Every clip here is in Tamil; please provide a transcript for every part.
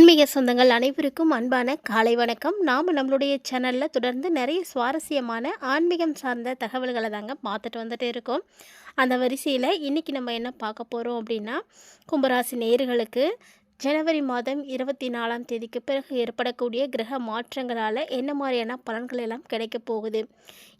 ஆன்மீக சொந்தங்கள் அனைவருக்கும் அன்பான காலை வணக்கம். நாம் நம்மளுடைய சேனலில் தொடர்ந்து நிறைய சுவாரஸ்யமான ஆன்மீகம் சார்ந்த தகவல்களை தாங்க பார்த்துட்டு வந்துட்டு இருக்கோம். அந்த வரிசையில் இன்றைக்கி நம்ம என்ன பார்க்க போகிறோம் அப்படின்னா கும்பராசி நேர்களுக்கு ஜனவரி மாதம் இருபத்தி நாலாம் தேதிக்கு பிறகு ஏற்படக்கூடிய கிரக மாற்றங்களால் என்ன மாதிரியான பலன்கள் எல்லாம் கிடைக்க போகுது?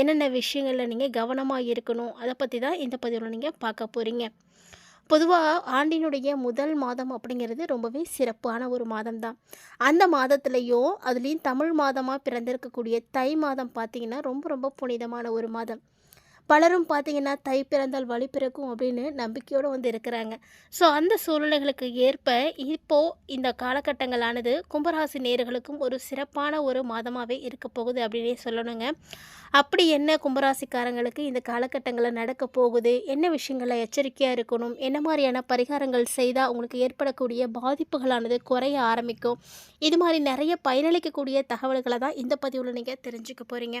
என்னென்ன விஷயங்களில் நீங்கள் கவனமாக இருக்கணும்? அதை பற்றி தான் இந்த பதிவில் நீங்கள் பார்க்க போகிறீங்க பொதுவாக ஆண்டினுடைய முதல் மாதம் அப்படிங்கிறது ரொம்பவே சிறப்பான ஒரு மாதம் தான் அந்த மாதத்துலேயும் அதுலேயும் தமிழ் மாதமாக பிறந்திருக்கக்கூடிய தை மாதம் பார்த்திங்கன்னா ரொம்ப ரொம்ப புனிதமான ஒரு மாதம். பலரும் பார்த்திங்கன்னா தை பிறந்தால் வழி பிறக்கும் அப்படின்னு நம்பிக்கையோடு வந்து இருக்கிறாங்க. ஸோ அந்த சூழ்நிலைகளுக்கு ஏற்ப இப்போது இந்த காலகட்டங்களானது கும்பராசி நேர்களுக்கும் ஒரு சிறப்பான ஒரு மாதமாகவே இருக்க போகுது அப்படின்னே சொல்லணுங்க. அப்படி என்ன கும்பராசிக்காரங்களுக்கு இந்த காலகட்டங்களில் நடக்க போகுது? என்ன விஷயங்களில் எச்சரிக்கையாக இருக்கணும்? என்ன மாதிரியான பரிகாரங்கள் செய்தால் உங்களுக்கு ஏற்படக்கூடிய பாதிப்புகளானது குறைய ஆரம்பிக்கும்? இது மாதிரி நிறைய பயனளிக்கக்கூடிய தகவல்களை தான் இந்த பதிவில் நீங்கள் தெரிஞ்சுக்க போகிறீங்க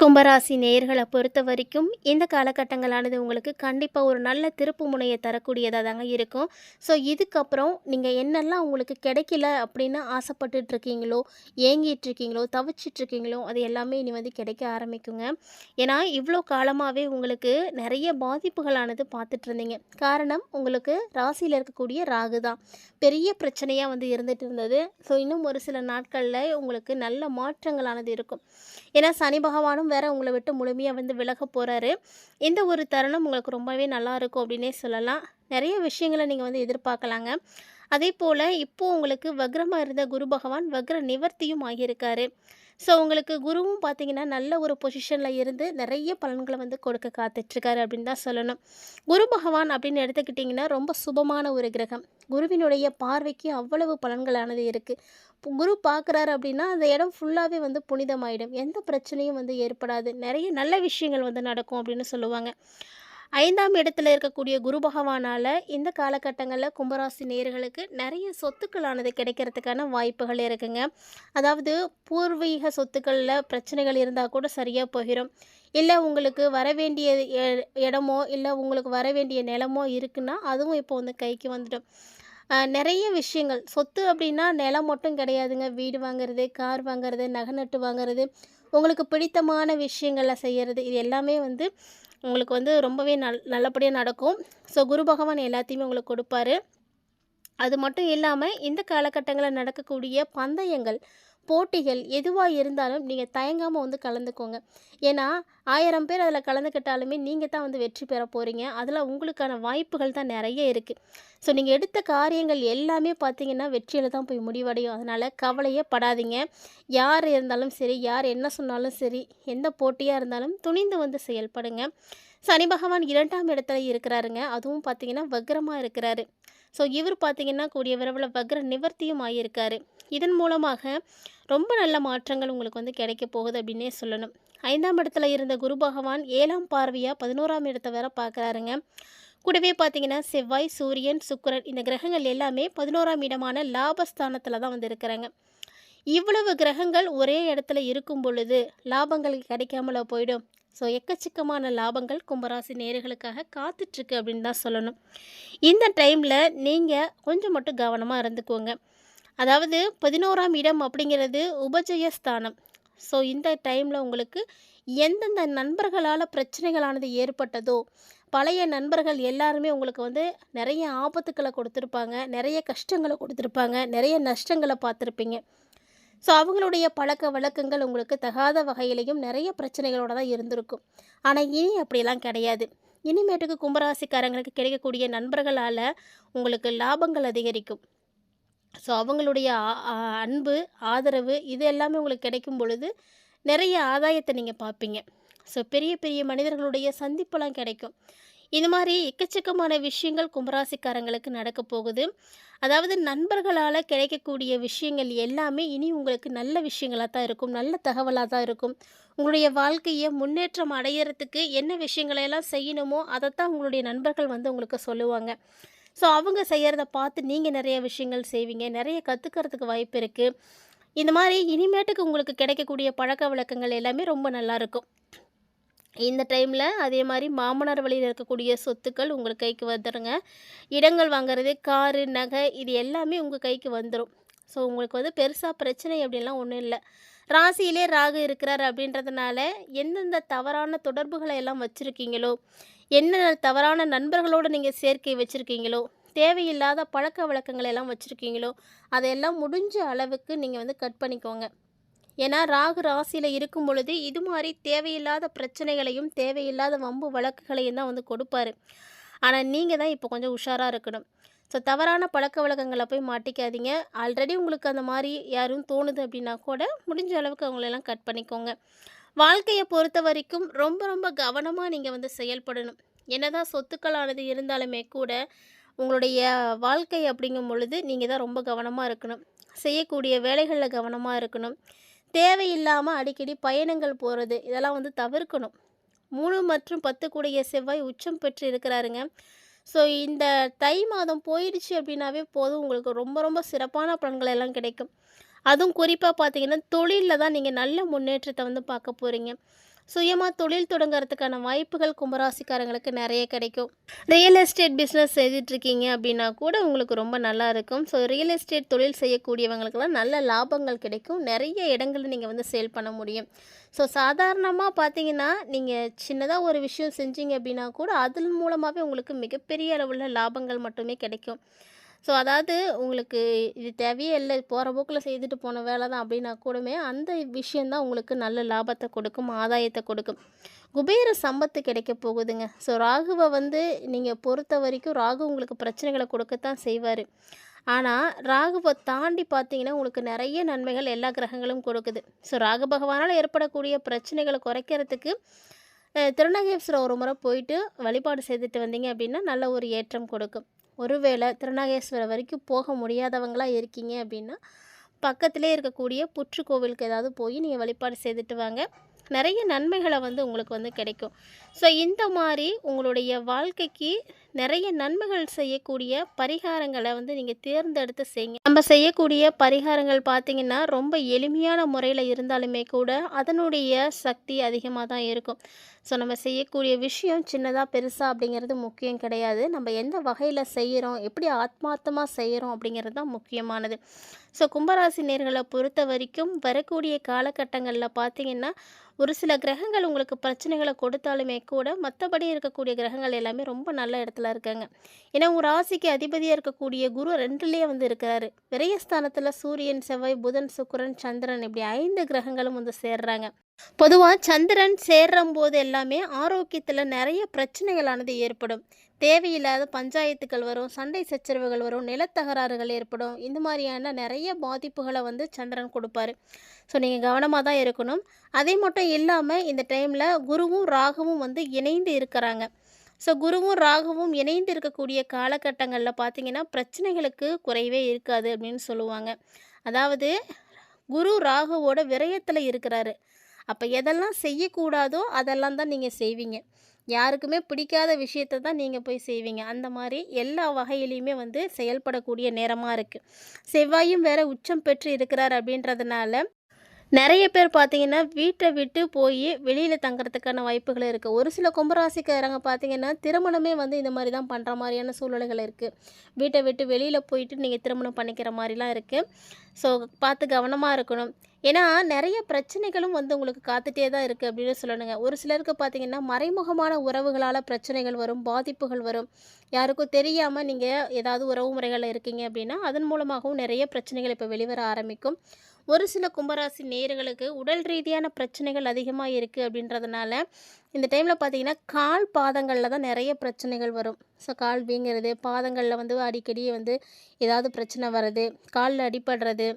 கும்பராசி நேயர்களை பொறுத்த வரைக்கும் இந்த காலகட்டங்களானது உங்களுக்கு கண்டிப்பாக ஒரு நல்ல திருப்பு முனையை தரக்கூடியதாக தாங்க இருக்கும். ஸோ இதுக்கப்புறம் நீங்கள் என்னெல்லாம் உங்களுக்கு கிடைக்கல அப்படின்னு ஆசைப்பட்டுட்டு ஏங்கிட்டுருக்கீங்களோ தவிச்சிட்ருக்கீங்களோ தவிச்சிட்டு இருக்கீங்களோ அது எல்லாமே இனி வந்து கிடைக்க ஆரம்பிக்குங்க. ஏன்னா இவ்வளோ காலமாகவே உங்களுக்கு நிறைய பாதிப்புகளானது பார்த்துட்டு இருந்தீங்க காரணம் உங்களுக்கு ராசியில் இருக்கக்கூடிய ராகு தான். பெரிய பிரச்சனையாக வந்து இருந்துகிட்டு இருந்தது ஸோ இன்னும் ஒரு சில நாட்களில் உங்களுக்கு நல்ல மாற்றங்களானது இருக்கும். ஏன்னா சனி பகவானும் வேற உங்களை விட்டு முழுமையாக வந்து விலக போகிறாரு இந்த ஒரு தருணம் உங்களுக்கு ரொம்பவே நல்லா இருக்கும் அப்படின்னே சொல்லலாம். நிறைய விஷயங்களை நீங்கள் வந்து எதிர்பார்க்கலாங்க. அதே போல் இப்போது உங்களுக்கு வக்ரமாக இருந்த குரு பகவான் வக்ர நிவர்த்தியும் ஆகியிருக்காரு. ஸோ உங்களுக்கு குருவும் பார்த்தீங்கன்னா நல்ல ஒரு பொசிஷனில் இருந்து நிறைய பலன்களை வந்து கொடுக்க காத்துட்ருக்காரு அப்படின்னு தான் சொல்லணும். குரு பகவான் அப்படின்னு எடுத்துக்கிட்டிங்கன்னா ரொம்ப சுபமான ஒரு கிரகம். குருவினுடைய பார்வைக்கு அவ்வளவு பலன்களானது இருக்குது குரு பார்க்குறாரு அப்படின்னா அந்த இடம் ஃபுல்லாகவே வந்து புனிதமாயிடும். எந்த பிரச்சனையும் வந்து ஏற்படாது. நிறைய நல்ல விஷயங்கள் வந்து நடக்கும் அப்படின்னு சொல்லுவாங்க. ஐந்தாம் இடத்துல இருக்கக்கூடிய குரு பகவானால் இந்த காலகட்டங்களில் கும்பராசி நேர்களுக்கு நிறைய சொத்துக்களானது கிடைக்கிறதுக்கான வாய்ப்புகள் இருக்குங்க. அதாவது பூர்வீக சொத்துக்களில் பிரச்சனைகள் இருந்தால் கூட சரியாக போயிடும் இல்லை உங்களுக்கு வர வேண்டிய எ- இடமோ இல்லை உங்களுக்கு வர வேண்டிய நிலமோ இருக்குன்னா அதுவும் இப்போ வந்து கைக்கு வந்துடும். நிறைய விஷயங்கள். சொத்து அப்படின்னா நிலம் மட்டும் கிடையாதுங்க. வீடு வாங்குறது கார் வாங்குறது நகை நட்டு வாங்குறது உங்களுக்கு பிடித்தமான விஷயங்களை செய்கிறது இது எல்லாமே வந்து உங்களுக்கு வந்து ரொம்பவே நல் நல்லபடியாக நடக்கும். ஸோ குரு பகவான் எல்லாத்தையுமே உங்களுக்கு கொடுப்பாரு. அது மட்டும் இல்லாமல் இந்த காலகட்டங்களில் நடக்கக்கூடிய பந்தயங்கள் போட்டிகள் எதுவாக இருந்தாலும் நீங்கள் தயங்காமல் வந்து கலந்துக்கோங்க. ஏன்னா ஆயிரம் பேர் அதில் கலந்துக்கிட்டாலுமே நீங்கள் தான் வந்து வெற்றி பெற போகிறீங்க அதில் உங்களுக்கான வாய்ப்புகள் தான் நிறைய இருக்குது ஸோ நீங்கள் எடுத்த காரியங்கள் எல்லாமே பார்த்தீங்கன்னா வெற்றியில் தான் போய் முடிவடையும். அதனால் கவலையே படாதீங்க. யார் இருந்தாலும் சரி யார் என்ன சொன்னாலும் சரி எந்த போட்டியாக இருந்தாலும் துணிந்து வந்து செயல்படுங்க. சனி பகவான் இரண்டாம் இடத்துல இருக்கிறாருங்க. அதுவும் பார்த்தீங்கன்னா வக்ரமாக இருக்கிறாரு. ஸோ இவர் பார்த்தீங்கன்னா கூடிய விரைவில் வக்ர நிவர்த்தியும் ஆகியிருக்காரு இதன் மூலமாக ரொம்ப நல்ல மாற்றங்கள் உங்களுக்கு வந்து கிடைக்க போகுது அப்படின்னே சொல்லணும். ஐந்தாம் இடத்துல இருந்த குரு பகவான் ஏழாம் பார்வையாக பதினோராம் இடத்தை வேற பார்க்குறாருங்க. கூடவே பார்த்தீங்கன்னா செவ்வாய் சூரியன் சுக்கிரன் இந்த கிரகங்கள் எல்லாமே பதினோராம் இடமான லாபஸ்தானத்தில் தான் வந்து இருக்கிறாங்க. இவ்வளவு கிரகங்கள் ஒரே இடத்துல இருக்கும் பொழுது லாபங்கள் கிடைக்காமல போயிடும். ஸோ எக்கச்சக்கமான லாபங்கள் கும்பராசி நேர்களுக்காக காத்துட்ருக்கு அப்படின்னு தான் சொல்லணும். இந்த டைமில் நீங்கள் கொஞ்சம் மட்டும் கவனமாக இருந்துக்கோங்க. அதாவது பதினோராம் இடம் அப்படிங்கிறது உபஜயஸ்தானம். ஸோ இந்த டைமில் உங்களுக்கு எந்தெந்த நண்பர்களால் பிரச்சனைகளானது ஏற்பட்டதோ பழைய நண்பர்கள் எல்லாருமே உங்களுக்கு வந்து நிறைய ஆபத்துக்களை கொடுத்துருப்பாங்க நிறைய கஷ்டங்களை கொடுத்துருப்பாங்க நிறைய நஷ்டங்களை பார்த்துருப்பீங்க. ஸோ அவங்களுடைய பழக்க வழக்கங்கள் உங்களுக்கு தகாத வகையிலையும் நிறைய பிரச்சனைகளோடு தான் இருந்திருக்கும். ஆனால் இனி அப்படிலாம் கிடையாது. இனிமேட்டுக்கு கும்பராசிக்காரங்களுக்கு கிடைக்கக்கூடிய நண்பர்களால் உங்களுக்கு லாபங்கள் அதிகரிக்கும். ஸோ அவங்களுடைய அன்பு ஆதரவு இது எல்லாமே உங்களுக்கு கிடைக்கும் பொழுது நிறைய ஆதாயத்தை நீங்கள் பார்ப்பீங்க. ஸோ பெரிய பெரிய மனிதர்களுடைய சந்திப்பெல்லாம் கிடைக்கும். இது மாதிரி எக்கச்சக்கமான விஷயங்கள் கும்பராசிக்காரங்களுக்கு நடக்க போகுது. அதாவது நண்பர்களால் கிடைக்கக்கூடிய விஷயங்கள் எல்லாமே இனி உங்களுக்கு நல்ல விஷயங்களாக தான் இருக்கும். நல்ல தகவலாக தான் இருக்கும். உங்களுடைய வாழ்க்கையை முன்னேற்றம் அடையிறதுக்கு என்ன விஷயங்களை எல்லாம் செய்யணுமோ அதைத்தான் உங்களுடைய நண்பர்கள் வந்து உங்களுக்கு சொல்லுவாங்க. ஸோ அவங்க செய்கிறத பார்த்து நீங்கள் நிறைய விஷயங்கள் செய்வீங்க. நிறைய கற்றுக்கிறதுக்கு வாய்ப்பு இருக்குது இந்த மாதிரி இனிமேட்டுக்கு உங்களுக்கு கிடைக்கக்கூடிய பழக்க வழக்கங்கள் எல்லாமே ரொம்ப நல்லாயிருக்கும் இந்த டைமில் அதே மாதிரி மாமனார் வழியில் இருக்கக்கூடிய சொத்துக்கள் உங்கள் கைக்கு வந்துடுங்க இடங்கள் வாங்குறது காரு நகை இது எல்லாமே உங்கள் கைக்கு வந்துடும் ஸோ உங்களுக்கு வந்து பெருசாக பிரச்சனை அப்படின்லாம் ஒன்றும் இல்லை. ராசியிலே ராகு இருக்கிறார் அப்படின்றதுனால எந்தெந்த தவறான தொடர்புகளை எல்லாம் வச்சுருக்கீங்களோ என்ன தவறான நண்பர்களோடு நீங்கள் சேர்க்கை வச்சுருக்கீங்களோ தேவையில்லாத பழக்க வழக்கங்களை எல்லாம் வச்சுருக்கீங்களோ அதையெல்லாம் முடிஞ்ச அளவுக்கு நீங்கள் வந்து கட் பண்ணிக்கோங்க. ஏன்னா ராகு ராசியில் இருக்கும் பொழுது இது மாதிரி தேவையில்லாத பிரச்சனைகளையும் தேவையில்லாத வம்பு வழக்குகளையும் தான் வந்து கொடுப்பாரு. ஆனால் நீங்கள் தான் இப்போ கொஞ்சம் உஷாராக இருக்கணும். ஸோ தவறான பழக்க வழக்கங்களை போய் மாட்டிக்காதீங்க. ஆல்ரெடி உங்களுக்கு அந்த மாதிரி யாரும் தோணுது அப்படின்னா கூட முடிஞ்ச அளவுக்கு அவங்களெல்லாம் கட் பண்ணிக்கோங்க. வாழ்க்கையை பொறுத்த வரைக்கும் ரொம்ப ரொம்ப கவனமாக நீங்கள் வந்து செயல்படணும். என்னதான் சொத்துக்களானது இருந்தாலுமே கூட உங்களுடைய வாழ்க்கை அப்படிங்கும் பொழுது நீங்கள் தான் ரொம்ப கவனமாக இருக்கணும். செய்யக்கூடிய வேலைகளில் கவனமாக இருக்கணும். தேவையில்லாமல் அடிக்கடி பயணங்கள் போகிறது இதெல்லாம் வந்து தவிர்க்கணும். மூணு மற்றும் பத்து கூடிய செவ்வாய் உச்சம் பெற்று இருக்கிறாருங்க. ஸோ இந்த தை மாதம் போயிடுச்சு அப்படின்னாவே போதும். உங்களுக்கு ரொம்ப ரொம்ப சிறப்பான பலன்கள் எல்லாம் கிடைக்கும். அதுவும் குறிப்பாக பார்த்தீங்கன்னா தொழிலில் தான் நீங்கள் நல்ல முன்னேற்றத்தை வந்து பார்க்க போகிறீங்க சுயமாக தொழில் தொடங்குறதுக்கான வாய்ப்புகள் கும்பராசிக்காரங்களுக்கு நிறைய கிடைக்கும். ரியல் எஸ்டேட் பிஸ்னஸ் செய்துட்ருக்கீங்க அப்படின்னா கூட உங்களுக்கு ரொம்ப நல்லா இருக்கும். ஸோ ரியல் எஸ்டேட் தொழில் செய்யக்கூடியவங்களுக்கெல்லாம் நல்ல லாபங்கள் கிடைக்கும். நிறைய இடங்களில் நீங்கள் வந்து சேல் பண்ண முடியும். ஸோ சாதாரணமாக பார்த்தீங்கன்னா நீங்கள் சின்னதாக ஒரு விஷயம் செஞ்சீங்க அப்படின்னா கூட அதன் மூலமாகவே உங்களுக்கு மிகப்பெரிய அளவில் லாபங்கள் மட்டுமே கிடைக்கும். ஸோ அதாவது உங்களுக்கு இது தேவையே இல்லை. போகிற போக்கில் செய்துட்டு போன வேலை தான் அப்படின்னா கூடமே அந்த விஷயந்தான் உங்களுக்கு நல்ல லாபத்தை கொடுக்கும் ஆதாயத்தை கொடுக்கும். குபேர சம்பத்து கிடைக்க போகுதுங்க. ஸோ ராகுவை வந்து நீங்கள் பொறுத்த வரைக்கும் ராகு உங்களுக்கு பிரச்சனைகளை கொடுக்கத்தான் செய்வார். ஆனால் ராகுவை தாண்டி பார்த்தீங்கன்னா உங்களுக்கு நிறைய நன்மைகள் எல்லா கிரகங்களும் கொடுக்குது. ஸோ ராகு பகவானால் ஏற்படக்கூடிய பிரச்சனைகளை குறைக்கிறதுக்கு திருநகேஸ்வரம் ஒரு முறை போயிட்டு வழிபாடு செய்துட்டு வந்தீங்க அப்படின்னா நல்ல ஒரு ஏற்றம் கொடுக்கும். ஒருவேளை திருநாகேஸ்வரம் வரைக்கும் போக முடியாதவங்களாக இருக்கீங்க அப்படின்னா பக்கத்திலே இருக்கக்கூடிய புற்று கோவிலுக்கு ஏதாவது போய் நீங்கள் வழிபாடு செய்துட்டு வாங்க. நிறைய நன்மைகளை வந்து உங்களுக்கு வந்து கிடைக்கும். ஸோ இந்த மாதிரி உங்களுடைய வாழ்க்கைக்கு நிறைய நன்மைகள் செய்யக்கூடிய பரிகாரங்களை வந்து நீங்கள் தேர்ந்தெடுத்து செய்யுங்க. நம்ம செய்யக்கூடிய பரிகாரங்கள் பார்த்தீங்கன்னா ரொம்ப எளிமையான முறையில் இருந்தாலுமே கூட அதனுடைய சக்தி அதிகமாக தான் இருக்கும். ஸோ நம்ம செய்யக்கூடிய விஷயம் சின்னதாக பெருசாக அப்படிங்கிறது முக்கியம் கிடையாது. நம்ம எந்த வகையில் செய்கிறோம் எப்படி ஆத்மார்த்தமாக செய்கிறோம் அப்படிங்கிறது தான் முக்கியமானது. ஸோ கும்பராசி நேர்களை பொறுத்த வரைக்கும் வரக்கூடிய காலகட்டங்களில் பார்த்தீங்கன்னா ஒரு சில கிரகங்கள் உங்களுக்கு பிரச்சனைகளை கொடுத்தாலுமே கூட மற்றபடி இருக்கக்கூடிய கிரகங்கள் எல்லாமே ரொம்ப நல்ல இடத்துல இருக்காங்க. ஏன்னா உங்கள் ராசிக்கு அதிபதியாக இருக்கக்கூடிய குரு ரெண்டுலேயே வந்து இருக்கிறாரு. விரயஸ்தானத்தில் சூரியன் செவ்வாய் புதன் சுக்கரன் சந்திரன் இப்படி ஐந்து கிரகங்களும் வந்து சேர்றாங்க. பொதுவாக சந்திரன் சேர்றம்போது எல்லாமே ஆரோக்கியத்தில் நிறைய பிரச்சனைகளானது ஏற்படும். தேவையில்லாத பஞ்சாயத்துகள் வரும் சண்டை சச்சரவுகள் வரும் நிலத்தகராறுகள் ஏற்படும். இந்த மாதிரியான நிறைய பாதிப்புகளை வந்து சந்திரன் கொடுப்பாரு. ஸோ நீங்கள் கவனமாக தான் இருக்கணும். அதே மட்டும் இல்லாமல் இந்த டைமில் குருவும் ராகுவும் வந்து இணைந்து இருக்கிறாங்க. ஸோ குருவும் ராகுவும் இணைந்து இருக்கக்கூடிய காலகட்டங்களில் பார்த்தீங்கன்னா பிரச்சனைகளுக்கு குறைவே இருக்காது அப்படின்னு சொல்லுவாங்க. அதாவது குரு ராகுவோட விரயத்தில் இருக்கிறாரு. அப்போ எதெல்லாம் செய்யக்கூடாதோ அதெல்லாம் தான் நீங்கள் செய்வீங்க. யாருக்குமே பிடிக்காத விஷயத்தை தான் நீங்கள் போய் செய்வீங்க. அந்த மாதிரி எல்லா வகையிலையுமே வந்து செயல்படக்கூடிய நேரமாக இருக்குது செவ்வாயும் வேறு உச்சம் பெற்று இருக்கிறார் அப்படின்றதுனால நிறைய பேர் பார்த்தீங்கன்னா வீட்டை விட்டு போய் வெளியில் தங்குறதுக்கான வாய்ப்புகள் இருக்குது ஒரு சில கும்பராசிக்காரங்க பார்த்தீங்கன்னா திருமணமே வந்து இந்த மாதிரி தான் பண்ணுற மாதிரியான சூழ்நிலைகள் இருக்குது வீட்டை விட்டு வெளியில் போயிட்டு நீங்கள் திருமணம் பண்ணிக்கிற மாதிரிலாம் இருக்குது ஸோ பார்த்து கவனமாக இருக்கணும். ஏன்னா நிறைய பிரச்சனைகளும் வந்து உங்களுக்கு காத்துட்டே தான் இருக்குது அப்படின்னு சொல்லணுங்க. ஒரு சிலருக்கு பார்த்தீங்கன்னா மறைமுகமான உறவுகளால் பிரச்சனைகள் வரும் பாதிப்புகள் வரும். யாருக்கும் தெரியாமல் நீங்கள் ஏதாவது உறவு முறைகளில் இருக்கீங்க அப்படின்னா அதன் மூலமாகவும் நிறைய பிரச்சனைகள் இப்போ வெளிவர ஆரம்பிக்கும். ஒரு சில கும்பராசி நேர்களுக்கு உடல் ரீதியான பிரச்சனைகள் அதிகமாக இருக்குது அப்படின்றதுனால இந்த டைமில் பார்த்தீங்கன்னா கால் பாதங்களில் தான் நிறைய பிரச்சனைகள் வரும். ஸோ கால் வீங்கிறது பாதங்களில் வந்து அடிக்கடி வந்து ஏதாவது பிரச்சனை வர்றது காலில் அடிபடுறது.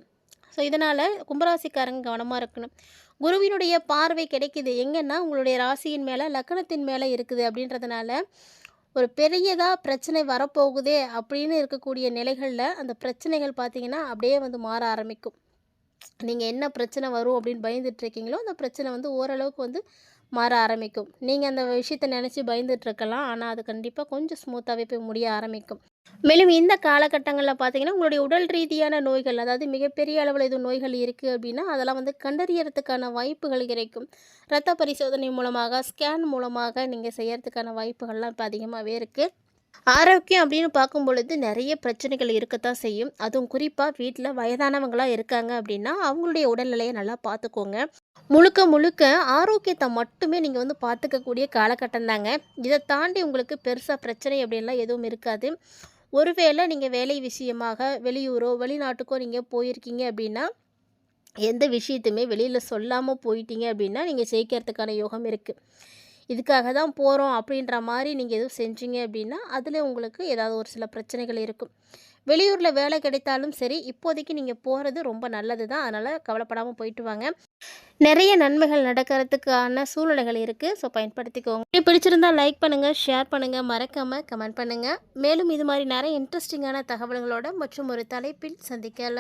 ஸோ இதனால் கும்பராசிக்காரங்க கவனமாக இருக்கணும். குருவினுடைய பார்வை கிடைக்குது. எங்கன்னா உங்களுடைய ராசியின் மேலே லக்கணத்தின் மேலே இருக்குது அப்படின்றதுனால ஒரு பெரியதாக பிரச்சனை வரப்போகுதே அப்படின்னு இருக்கக்கூடிய நிலைகளில் அந்த பிரச்சனைகள் பார்த்தீங்கன்னா அப்படியே வந்து மாற ஆரம்பிக்கும். நீங்கள் என்ன பிரச்சனை வரும் அப்படின்னு பயந்துட்டுருக்கீங்களோ அந்த பிரச்சனை வந்து ஓரளவுக்கு வந்து மாற ஆரம்பிக்கும். நீங்கள் அந்த விஷயத்தை நினச்சி பயந்துட்டுருக்கலாம். ஆனால் அது கண்டிப்பாக கொஞ்சம் ஸ்மூத்தாகவே போய் முடிய ஆரம்பிக்கும். மேலும் இந்த காலகட்டங்களில் பார்த்தீங்கன்னா உங்களுடைய உடல் ரீதியான நோய்கள் அதாவது மிகப்பெரிய அளவில் எதுவும் நோய்கள் இருக்குது அப்படின்னா அதெல்லாம் வந்து கண்டறியறதுக்கான வாய்ப்புகள் கிடைக்கும். இரத்த பரிசோதனை மூலமாக ஸ்கேன் மூலமாக நீங்கள் செய்யறதுக்கான வாய்ப்புகள்லாம் இப்போ அதிகமாகவே இருக்குது ஆரோக்கியம் அப்படின்னு பார்க்கும் பொழுது நிறைய பிரச்சனைகள் இருக்கத்தான் செய்யும். அதுவும் குறிப்பாக வீட்டில் வயதானவங்களாக இருக்காங்க அப்படின்னா அவங்களுடைய உடல்நிலையை நல்லா பார்த்துக்கோங்க. முழுக்க முழுக்க ஆரோக்கியத்தை மட்டுமே நீங்கள் வந்து பார்த்துக்கக்கூடிய காலகட்டம் தாங்க. இதை தாண்டி உங்களுக்கு பெருசாக பிரச்சனை அப்படின்லாம் எதுவும் இருக்காது. ஒருவேளை நீங்கள் வேலை விஷயமாக வெளியூரோ வெளிநாட்டுக்கோ நீங்கள் போயிருக்கீங்க அப்படின்னா எந்த விஷயத்தையுமே வெளியில் சொல்லாமல் போயிட்டீங்க அப்படின்னா நீங்கள் ஜெயிக்கிறதுக்கான யோகம் இருக்குது இதுக்காக தான் போகிறோம் அப்படின்ற மாதிரி நீங்கள் எதுவும் செஞ்சீங்க அப்படின்னா அதில் உங்களுக்கு ஏதாவது ஒரு சில பிரச்சனைகள் இருக்கும். வெளியூரில் வேலை கிடைத்தாலும் சரி இப்போதைக்கு நீங்கள் போகிறது ரொம்ப நல்லது தான். அதனால் கவலைப்படாமல் போயிட்டு வாங்க. நிறைய நன்மைகள் நடக்கிறதுக்கான சூழ்நிலைகள் இருக்குது ஸோ பயன்படுத்திக்கோங்க. இப்படி பிடிச்சிருந்தால் லைக் பண்ணுங்கள் ஷேர் பண்ணுங்கள் மறக்காமல் கமெண்ட் பண்ணுங்கள் மேலும் இது மாதிரி நிறைய இன்ட்ரெஸ்டிங்கான தகவல்களோட மற்றும் ஒரு தலைப்பில் சந்திக்கலாம்.